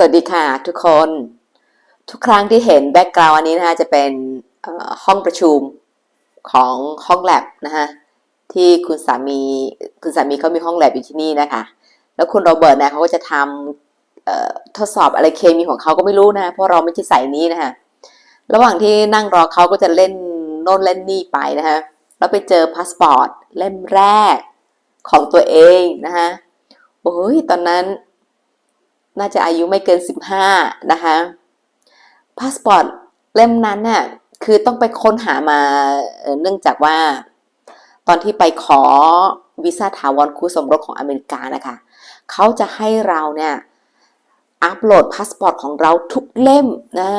สวัสดีค่ะทุกคน ทุกครั้งที่เห็นแบ็กกราวอันนี้นะคะจะเป็นห้องประชุมของห้องแลบนะคะที่คุณสามีคุณสามีเขามีห้องแลบอยู่ที่นี่นะคะ แล้วคุณโรเบิร์ตนี่ยเขาก็จะทำทดสอบอะไรเคมีของเขาก็ไม่รู้นะ เพราะเราไม่ใช่สายนี้นะคะระหว่างที่นั่งรอเขาก็จะเล่นโน่นเล่นนี่ไปนะคะแล้วไปเจอพาสปอร์ตเล่มแรกของตัวเองนะคะโอ้ยตอนนั้น น่าจะอายุไม่เกิน 15 นะคะ พาสปอร์ตเล่มนั้นเนี่ยคือต้องไปค้นหามาเอ่อเนื่องจากว่า ตอนที่ไปขอวีซ่าถาวรคู่สมรสของอเมริกานะคะเขาจะให้เราเนี่ยอัปโหลดพาสปอร์ตของเราทุกเล่มนะ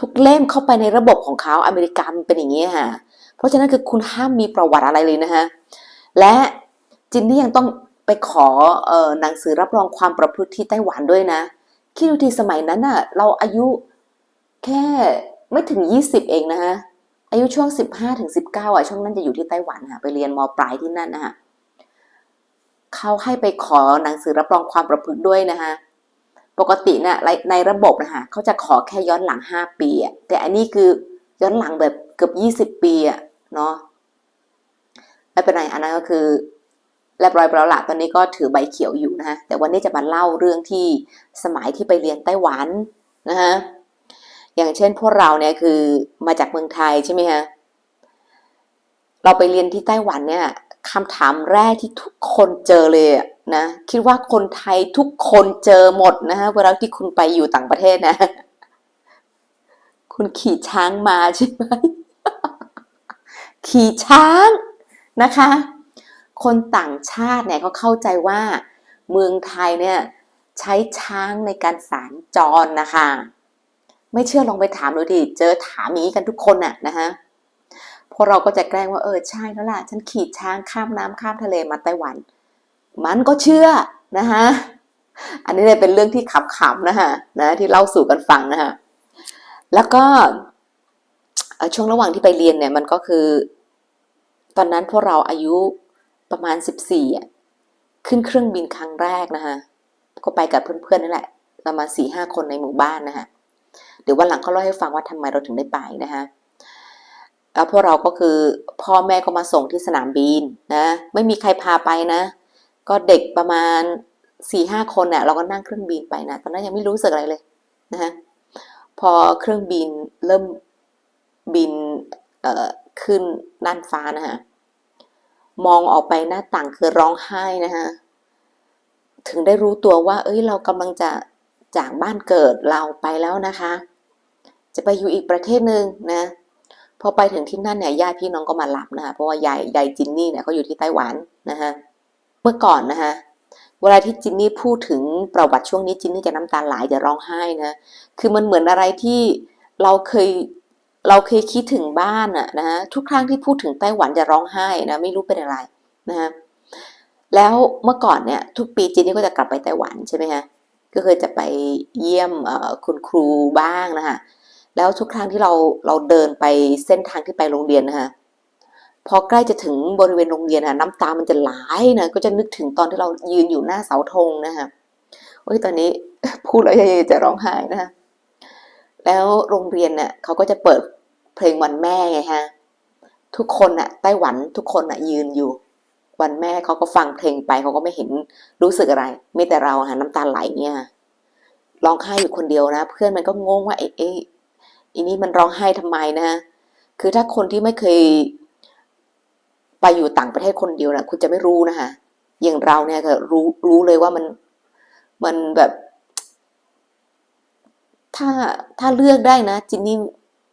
ทุกเล่มเข้าไปในระบบของเขาอเมริกามันเป็นอย่างนี้ค่ะ เพราะฉะนั้นคือคุณห้ามมีประวัติอะไรเลยนะคะและจินนี่ยังต้อง ไปขอเออหนังสือรับรองความประพฤติที่ไต้หวันด้วยนะ คิดดูทีสมัยนั้นน่ะเราอายุแค่ไม่ถึง 20 เองนะคะอายุช่วง 15ถึง19อะช่วงนั้นจะอยู่ที่ไต้หวันค่ะไปเรียนมปลายที่นั่นนะคะเขาให้ไปขอหนังสือรับรองความประพฤติด้วยนะคะปกติเนี่ยในระบบนะคะเขาจะขอแค่ย้อนหลัง 5 ปีอะแต่อันนี้คือย้อนหลังแบบเกือบ 20 ปีอะเนาะไม่เป็นไรอันนั้นก็คือ เรียบร้อยปแล้วละตอนนี้ก็ถือใบเขียวอยู่นะฮะแต่วันนี้จะมาเล่าเรื่องที่สมัยที่ไปเรียนไต้หวันนะฮะอย่างเช่นพวกเราเนี่ยคือมาจากเมืองไทยใช่ไหมฮะเราไปเรียนที่ไต้หวันเนี่ยคำถามแรกที่ทุกคนเจอเลยนะคิดว่าคนไทยทุกคนเจอหมดนะฮะเวลาที่คุณไปอยู่ต่างประเทศนะ คุณขี่ช้างมาใช่ไหมขี่ช้างนะคะ คนต่างชาติเนี่ยเขาเข้าใจว่าเมืองไทยเนี่ยใช้ช้างในการสารจรนะคะ ไม่เชื่อลองไปถามดูดิเจอถามนี้กันทุกคนน่ะนะคะพวกเราก็จะแกล้งว่าเออใช่แล้วล่ะ ฉันขี่ช้างข้ามน้ำข้ามทะเลมาไต้หวัน มันก็เชื่อนะคะอันนี้เลยเป็นเรื่องที่ขำๆนะคะนะที่เล่าสู่กันฟังนะคะแล้วก็ช่วงระหว่างที่ไปเรียนเนี่ยมันก็คือ ตอนนั้นพวกเราอายุ ประมาณสิบสี่อะขึ้นเครื่องบินครั้งแรกนะคะก็ไปกับเพื่อนๆนั่นแหละประมาณสี่ห้าคนในหมู่บ้านนะคะเดี๋ยววันหลังเขาเล่าให้ฟังว่าทำไมเราถึงได้ไปนะคะแล้วพวกเราก็คือพ่อแม่ก็มาส่งที่สนามบินนะไม่มีใครพาไปนะ ก็เด็กประมาณสี่ห้าคนเนี่ยเราก็นั่งเครื่องบินไปนะตอนนั้นยังไม่รู้สึกอะไรเลยนะคะพอเครื่องบินเริ่มบินขึ้นน่านฟ้านะคะ มองออกไปหน้าต่างคือร้องไห้นะคะถึงได้รู้ตัวว่า เอ้ย เรากำลังจะจากบ้านเกิดเราไปแล้วนะคะ จะไปอยู่อีกประเทศหนึ่งนะพอไปถึงที่นั่นเนี่ยญาติพี่น้องก็มารับนะคะเพราะว่ายายยายจินนี่เนี่ยเขาอยู่ที่ไต้หวันนะคะเมื่อก่อนนะคะเวลาที่จินนี่พูดถึงประวัติช่วงนี้จินนี่จะน้ำตาไหลจะร้องไห้นะคือมันเหมือนอะไรที่เราเคย เราเคยคิดถึงบ้านอะนะฮะทุกครั้งที่พูดถึงไต้หวันจะร้องไห้นะไม่รู้เป็นอะไรนะฮะแล้วเมื่อก่อนเนี่ยทุกปีจินนี่ก็จะกลับไปไต้หวันใช่ไหมฮะก็เคยจะไปเยี่ยมคุณครูบ้างนะคะแล้วทุกครั้งที่เราเราเดินไปเส้นทางที่ไปโรงเรียนนะคะพอใกล้จะถึงบริเวณโรงเรียนอะน้ำตามันจะไหลนะก็จะนึกถึงตอนที่เรายืนอยู่หน้าเสาธงนะคะโอ้ยตอนนี้พูดแล้วยังจะร้องไห้นะคะแล้วโรงเรียนเนี่ยเขาก็จะเปิด เพลงวันแม่ไงฮะ ทุกคนน่ะไต้หวันทุกคนน่ะยืนอยู่ วันแม่เขาก็ฟังเพลงไปเขาก็ไม่เห็นรู้สึกอะไร ไมีแต่เราฮะน้ำตาไหลเนี่ยร้องไห้อยู่คนเดียวนะ เพื่อนมันก็งงว่าเอ๊ะเอ๊ะอีนี่มันร้องไห้ทำไมนะคือถ้าคนที่ไม่เคย ไปอยู่ต่างประเทศคนเดียวนะคุณจะไม่รู้นะคะอย่างเราเนี่ยก็รู้รู้เลยว่ามันมันแบบ ถ้าถ้าเลือกได้นะจินนี่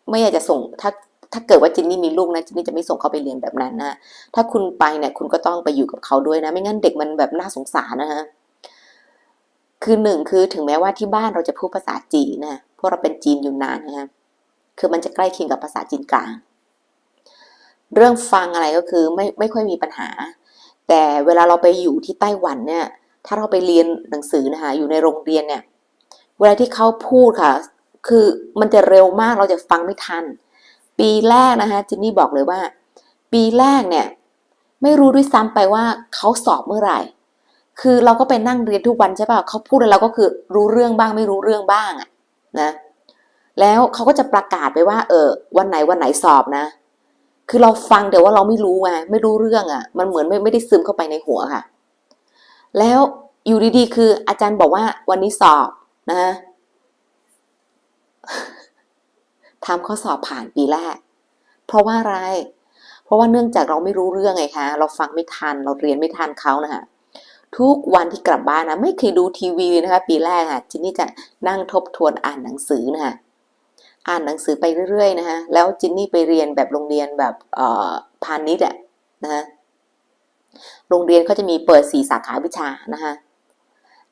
ไม่อยากจะส่งถ้าถ้าเกิดว่าจินนี่มีลูกนะจินนี่จะไม่ส่งเขาไปเรียนแบบนั้นนะถ้าคุณไปเนี่ยคุณก็ต้องไปอยู่กับเขาด้วยนะ ไม่งั้นเด็กมันแบบน่าสงสารนะฮะคือหนึ่งคือถึงแม้ว่าที่บ้านเราจะพูดภาษาจีนนะเพราะเราเป็นจีนอยู่นานนะฮะคือมันจะใกล้เคียงกับภาษาจีนกลาง เรื่องฟังอะไรก็คือไม่ไม่ค่อยมีปัญหา แต่เวลาเราไปอยู่ที่ไต้หวันเนี่ย ถ้าเราไปเรียนหนังสือนะคะอยู่ในโรงเรียนเนี่ย เวลาที่เขาพูดค่ะ คือมันจะเร็วมากเราจะฟังไม่ทัน ปีแรกนะคะจินนี่บอกเลยว่า ปีแรกเนี่ย ไม่รู้ด้วยซ้ำไปว่าเขาสอบเมื่อไหร่ คือเราก็ไปนั่งเรียนทุกวันใช่ป่ะเขาพูดอะไรเราก็คือรู้เรื่องบ้างไม่รู้เรื่องบ้างอะนะ แล้วเขาก็จะประกาศไปว่า เออ วันไหนวันไหนสอบนะ คือเราฟังแต่ว่าเราไม่รู้ไงไม่รู้เรื่องอะ่ะ มันเหมือนไม่ไม่ได้ซึมเข้าไปในหัวค่ะ แล้วอยู่ดีๆ คืออาจารย์บอกว่าวันนี้สอบนะ ทำข้อสอบผ่านปีแรก เพราะว่าอะไร เพราะว่าเนื่องจากเราไม่รู้เรื่องไงคะ เราฟังไม่ทัน เราเรียนไม่ทันเขานะคะทุกวันที่กลับบ้านนะไม่เคยดูทีวีนะคะ ปีแรกค่ะจินนี่จะนั่งทบทวนอ่านหนังสือนะคะอ่านหนังสือไปเรื่อยๆนะคะแล้วจินนี่ไปเรียนแบบโรงเรียนแบบพาณิชย์อะนะคะโรงเรียนเขาจะมีเปิดสี่สาขาวิชานะคะ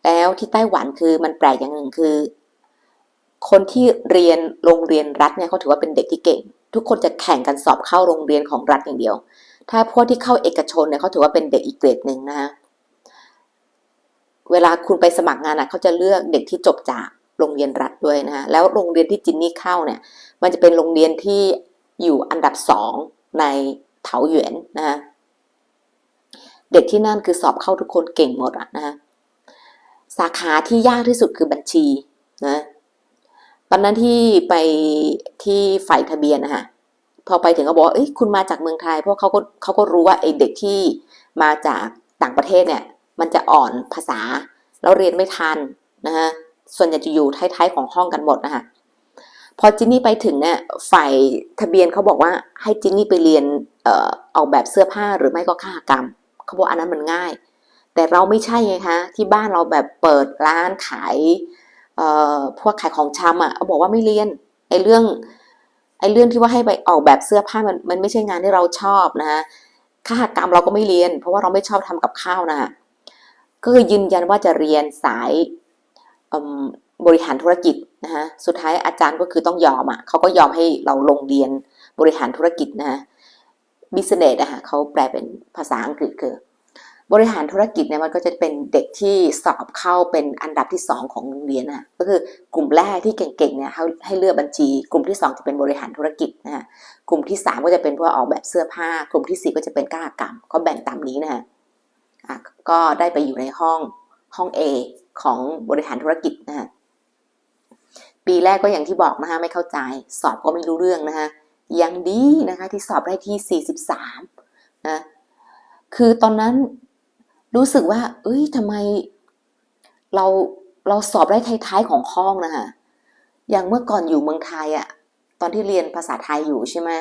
แล้วที่ไต้หวันคือมันแปลกอย่างหนึ่งคือ คนที่เรียนโรงเรียนรัฐเนี่ยเขาถือว่าเป็นเด็กที่เก่ง ทุกคนจะแข่งกันสอบเข้าโรงเรียนของรัฐอย่างเดียว ถ้าพวกที่เข้าเอกชนเนี่ยเขาถือว่าเป็นเด็กอีกเกรดหนึ่งนะคะเวลาคุณไปสมัครงานอะเขาจะเลือกเด็กที่จบจากโรงเรียนรัฐด้วยนะคะแล้วโรงเรียนที่จินนี่เข้าเนี่ย มันจะเป็นโรงเรียนที่อยู่อันดับสองในเถาหยวนนะคะเด็กที่นั่นคือสอบเข้าทุกคนเก่งหมดอะนะคะสาขาที่ยากที่สุดคือบัญชีนะ ตอนนั้นที่ไปที่ฝ่ายทะเบียนนะคะพอไปถึงก็บอกว่าเอ้ยคุณมาจากเมืองไทย เพราะเขาก็เขาก็รู้ว่าไอเด็กที่มาจากต่างประเทศเนี่ย มันจะอ่อนภาษา แล้วเรียนไม่ทันนะคะส่วนใหญ่จะอยู่ท้ายๆของห้องกันหมดนะคะพอจินนี่ไปถึงเนี่ยฝ่ายทะเบียนเขาบอกว่าให้จินนี่ไปเรียนเอ่อออกแบบเสื้อผ้าหรือไม่ก็ค้ากรรมเขาบอกอันนั้นมันง่าย แต่เราไม่ใช่ไงคะที่บ้านเราแบบเปิดร้านขาย พวกขายของชำอะเขาบอกว่าไม่เรียนไอ้เรื่องไอ้เรื่องที่ว่าให้ไปออกแบบเสื้อผ้ามันมันไม่ใช่งานที่เราชอบนะคะค้ากรรมเราก็ไม่เรียน เพราะว่าเราไม่ชอบทำกับข้าวนะคะก็คือยืนยันว่าจะเรียนสายบริหารธุรกิจนะคะสุดท้ายอาจารย์ก็คือต้องยอมอะเขาก็ยอมให้เราลงเรียนบริหารธุรกิจนะบิสเนสอะค่ะเขาแปลเป็นภาษาอังกฤษคือ บริหารธุรกิจเนี่ยมันก็จะเป็นเด็กที่สอบเข้าเป็นอันดับที่สองของโรงเรียนนะก็คือกลุ่มแรกที่เก่งๆเนี่ยเขาให้เลือกบัญชี กลุ่มที่สองจะเป็นบริหารธุรกิจนะฮะกลุ่มที่สามก็จะเป็นพวกออกแบบเสื้อผ้า กลุ่มที่สี่ก็จะเป็นก้ากรรม ก็แบ่งตามนี้นะฮะก็ได้ไปอยู่ในห้องห้อง A ของบริหารธุรกิจนะฮะปีแรกก็อย่างที่บอกนะคะไม่เข้าใจ สอบก็ไม่รู้เรื่องนะคะยังดีนะคะที่สอบได้ที่ 43นะคือตอนนั้น รู้สึกว่า เอ้ยทำไม เราเราสอบได้ท้ายๆของห้องนะคะอย่างเมื่อก่อนอยู่เมืองไทยอะตอนที่เรียนภาษาไทยอยู่ใช่ไหม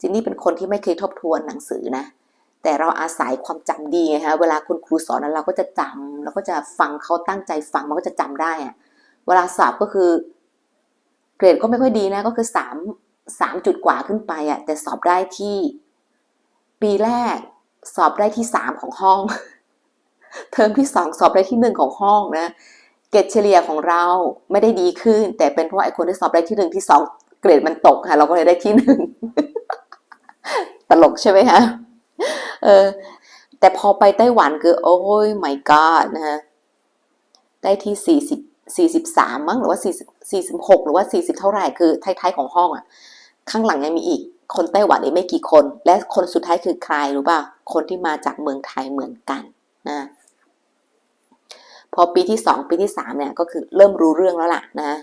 จินนี่เป็นคนที่ไม่เคยทบทวนหนังสือนะ แต่เราอาศัยความจำดีไงคะเวลาคุณครูสอนนั้นเราก็จะจำเราก็จะฟังเขาตั้งใจฟังมันก็จะจำได้อะเวลาสอบก็คือ เกรดก็ไม่ค่อยดีนะ ก็คือสามสามจุดกว่าขึ้นไปอะแต่สอบได้ที่ ปีแรก สอบได้ที่สามของห้อง เทอมที่สองสอบได้ที่หนึ่งของห้องนะเกรดเฉลี่ยของเราไม่ได้ดีขึ้น แต่เป็นเพราะไอ้คนที่สอบได้ที่หนึ่งที่สองเกรดมันตกค่ะ เราก็เลยได้ที่หนึ่งตลกใช่ไหมคะเออแต่พอไปไต้หวันคือ โอ้ย my god นะฮะได้ที่สี่สิบสี่สิบสามมั้งหรือว่าสี่สี่สิบหกหรือว่าสี่สิบเท่าไหร่คือท้ายๆของห้องอะข้างหลังยังมีอีก คนไต้หวันอีกไม่กี่คน และคนสุดท้ายคือใครรู้ป่ะ คนที่มาจากเมืองไทยเหมือนกันนะ พอปีที่สองปีที่สามเนี่ยก็คือเริ่มรู้เรื่องแล้วล่ะนะ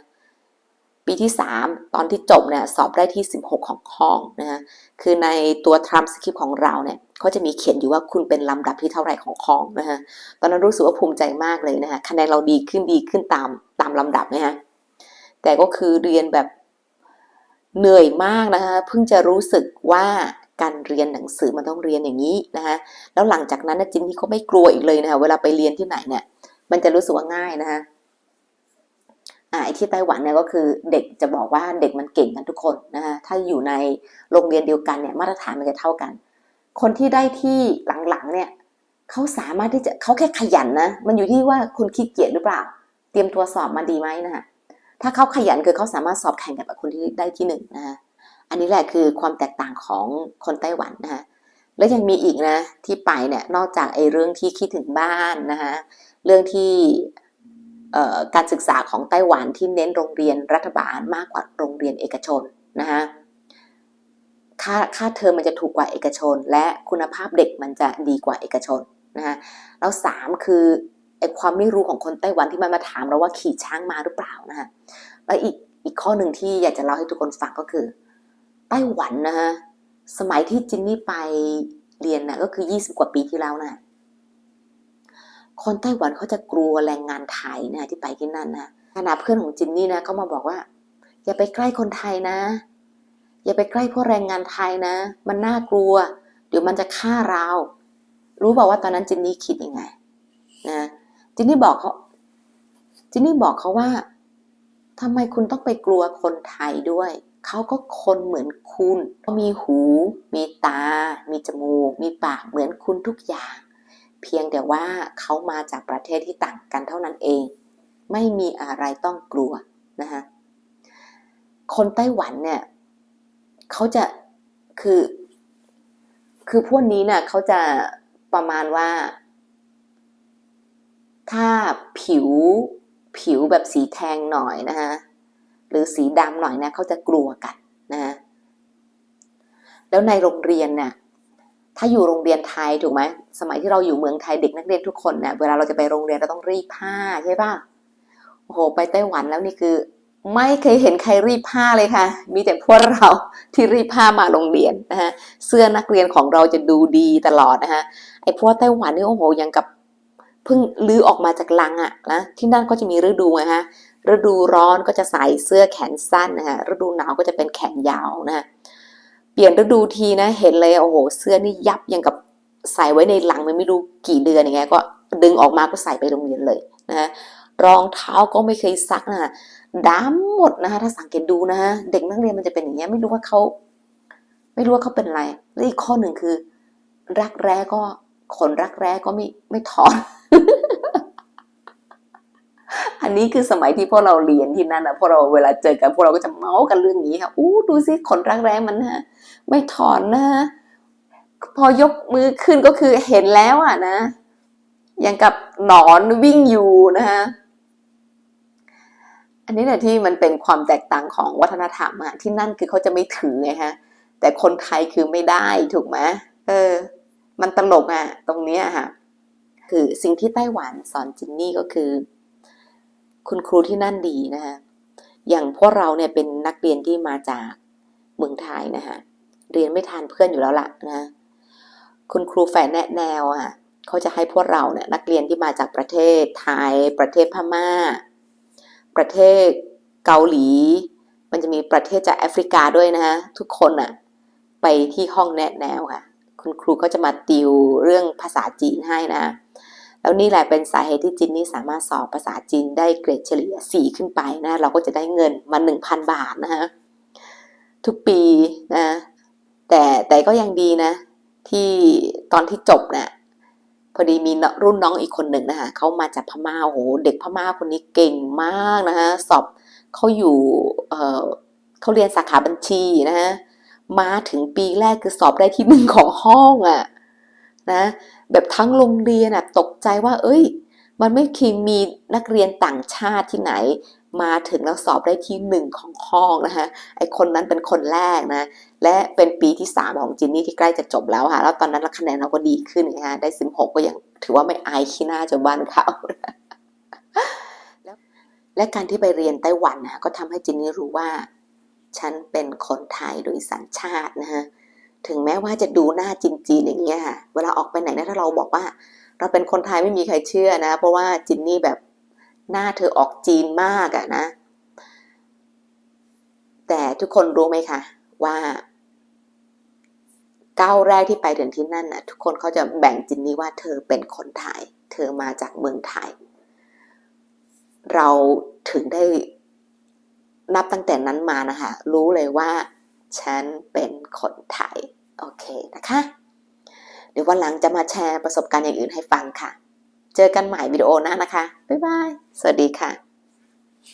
ปีที่สามตอนที่จบเนี่ยสอบได้ที่สิบหกของห้องนะฮะคือในตัวทรัมป์สคริปของเราเนี่ยเขาจะมีเขียนอยู่ว่าคุณเป็นลำดับที่เท่าไหร่ของห้องนะฮะตอนนั้นรู้สึกว่าภูมิใจมากเลยนะคะคะแนนเราดีขึ้นดีขึ้นตามตามลำดับนะฮะแต่ก็คือเรียนแบบเหนื่อยมากนะคะเพิ่งจะรู้สึกว่าการเรียนหนังสือมันต้องเรียนอย่างนี้นะคะแล้วหลังจากนั้นนะจินนี่ก็ไม่กลัวอีกเลยนะคะเวลาไปเรียนที่ไหนเนี่ย มันจะรู้สึกว่าง่ายนะคะอ่าไอ้ที่ไต้หวันเนี่ยก็คือเด็กจะบอกว่าเด็กมันเก่งกันทุกคนนะคะถ้าอยู่ในโรงเรียนเดียวกันเนี่ยมาตรฐานมันจะเท่ากัน คนที่ได้ที่หลังๆเนี่ยเขาสามารถที่จะเขาแค่ขยันนะมันอยู่ที่ว่าคุณขี้เกียจหรือเปล่า เตรียมตัวสอบมาดีไหมนะคะถ้าเขาขยันคือเขาสามารถสอบแข่งกับคนที่ได้ที่หนึ่งนะคะอันนี้แหละคือความแตกต่างของคนไต้หวันนะคะ แล้วยังมีอีกนะ ที่ไปเนี่ยนอกจากไอ้เรื่องที่คิดถึงบ้านนะคะเรื่องที่การศึกษาของไต้หวันที่เน้นโรงเรียนรัฐบาลมากกว่าโรงเรียนเอกชนนะคะค่าค่าเทอมมันจะถูกกว่าเอกชน และคุณภาพเด็กมันจะดีกว่าเอกชนนะคะแล้วสามคือไอความไม่รู้ของคนไต้หวันที่มันมาถามเราว่าขี่ช้างมาหรือเปล่านะคะแล้วอีกอีกข้อหนึ่งที่อยากจะเล่าให้ทุกคนฟังก็คือ ไต้หวันนะคะ สมัยที่จินนี่ไปเรียนนะก็คือ 20 กว่าปีที่แล้วนะคนไต้หวันเขาจะกลัวแรงงานไทยนะที่ไปที่นั่นนะขณะเพื่อนของจินนี่นะเขามาบอกว่า อย่าไปใกล้คนไทยนะ อย่าไปใกล้พวกแรงงานไทยนะ มันน่ากลัว เดี๋ยวมันจะฆ่าเรา รู้เปล่าว่าตอนนั้นจินนี่คิดยังไงนะจินนี่บอกเขาจินนี่บอกเขาว่าทำไมคุณต้องไปกลัวคนไทยด้วย เขาก็คนเหมือนคุณเขามีหู มีตา มีจมูก มีปากเหมือนคุณทุกอย่าง เพียงแต่ว่าเขามาจากประเทศที่ต่างกันเท่านั้นเอง ไม่มีอะไรต้องกลัวนะคะคนไต้หวันเนี่ยเขาจะคือ คือพวกนี้เนี่ยเขาจะประมาณว่า ถ้าผิวผิวแบบสีแทงหน่อยนะคะ หรือสีดำหน่อยนะเขาจะกลัวกันนะแล้วในโรงเรียนเนี่ยถ้าอยู่โรงเรียนไทยถูกไหมสมัยที่เราอยู่เมืองไทยเด็กนักเรียนทุกคนเนี่ยเวลาเราจะไปโรงเรียนเราต้องรีดผ้าใช่ป่ะโอ้โหไปไต้หวันแล้วนี่คือ ไม่เคยเห็นใครรีดผ้าเลยค่ะ มีแต่พวกเราที่รีดผ้ามาโรงเรียนนะฮะเสื้อนักเรียนของเราจะดูดีตลอดนะฮะไอ้พวกไต้หวันนี่โอ้โหยังกับเพิ่งลื้อออกมาจากลังอะนะที่นั่นก็จะมีฤดูไงฮะ ฤดูร้อนก็จะใส่เสื้อแขนสั้นนะฮะฤดูหนาวก็จะเป็นแขนยาวนะฮะเปลี่ยนฤดูทีนะ เห็นเลยโอ้โห เสื้อนี่ยับยังกับใส่ไว้ในหลังมันไม่รู้กี่เดือนอย่างเงี้ยก็ดึงออกมาก็ใส่ไปโรงเรียนเลยนะฮะรองเท้าก็ไม่เคยซักนะฮะดำหมดนะคะถ้าสังเกตดูนะฮะเด็กนักเรียนมันจะเป็นอย่างเงี้ยไม่รู้ว่าเขาไม่รู้ว่าเขาเป็นอะไรและอีกข้อหนึ่งคือ รักแร้ก็ขนรักแร้ก็ไม่ไม่ถอน อันนี้คือสมัยที่พวกเราเรียนที่นั่นนะพวกเราเวลาเจอกันพวกเราก็จะเมาส์กันเรื่องนี้ค่ะอู้ดูสิขนรักแร้มันนะไม่ถอนนะพอยกมือขึ้นก็คือเห็นแล้วอะนะ อย่างกับหนอนวิ่งอยู่นะคะอันนี้แหละที่มันเป็นความแตกต่างของวัฒนธรรมอะที่นั่นคือเขาจะไม่ถือไงฮะ แต่คนไทยคือไม่ได้ถูกไหมเออ มันตลกอะตรงเนี้ยค่ะ คือสิ่งที่ไต้หวันสอนจินนี่ก็คือ คุณครูที่นั่นดีนะคะอย่างพวกเราเนี่ยเป็นนักเรียนที่มาจากเมืองไทยนะคะเรียนไม่ทันเพื่อนอยู่แล้วล่ะนะคุณครูแฝงแนะแนวอะเขาจะให้พวกเราเนี่ยนักเรียนที่มาจากประเทศไทย ประเทศพม่า ประเทศเกาหลี มันจะมีประเทศจากแอฟริกาด้วยนะคะทุกคนอะไปที่ห้องแนะแนวค่ะ คุณครูก็จะมาติวเรื่องภาษาจีนให้นะ แล้วนี่แหละเป็นสาเหตุที่จินนี่สามารถสอบภาษาจีนได้เกรดเฉลี่ย 4 ขึ้นไปนะเราก็จะได้เงินมา 1,000 บาทนะคะทุกปีนะแต่แต่ก็ยังดีนะ ที่ตอนที่จบเนี่ยพอดีมีรุ่นน้องอีกคนหนึ่งนะคะเขามาจากพม่าโอ้โหเด็กพม่าคนนี้เก่งมากนะคะสอบเขาอยู่เเขาเรียนสาขาบัญชีนะฮะมาถึงปีแรกคือสอบได้ที่หนึ่งของห้องอะ่ะนะ แบบทั้งโรงเรียนอะตกใจว่า เอ้ย มันไม่เคยมีนักเรียนต่างชาติที่ไหน มาถึงแล้วสอบได้ที่หนึ่งของห้องนะคะไอคนนั้นเป็นคนแรกนะ และเป็นปีที่สามของจินนี่ที่ใกล้จะจบแล้วค่ะ แล้วตอนนั้นคะแนนเราก็ดีขึ้นนะคะได้สิบหกก็ยังถือว่าไม่อายขี้หน้าจนบ้านเขาและการที่ไปเรียนไต้หวันนะก็ทำให้จินนี่รู้ว่า ฉันเป็นคนไทยโดยสัญชาตินะฮะ ถึงแม้ว่าจะดูหน้าจีนๆอย่างเงี้ยค่ะ เวลาออกไปไหนนะถ้าเราบอกว่า เราเป็นคนไทยไม่มีใครเชื่อนะ เพราะว่าจินนี่แบบหน้าเธอออกจีนมากอะนะ แต่ทุกคนรู้ไหมคะ ว่าก้าวแรกที่ไปถึงที่นั่นนะทุกคนเขาจะแบ่งจินนี่ว่าเธอเป็นคนไทย เธอมาจากเมืองไทย เราถึงได้นับตั้งแต่นั้นมานะคะ รู้เลยว่า ฉันเป็นคนไทย โอเคนะคะ เดี๋ยววันหลังจะมาแชร์ประสบการณ์อย่างอื่นให้ฟังค่ะ เจอกันใหม่วิดีโอหน้านะคะ บ๊ายบาย สวัสดีค่ะ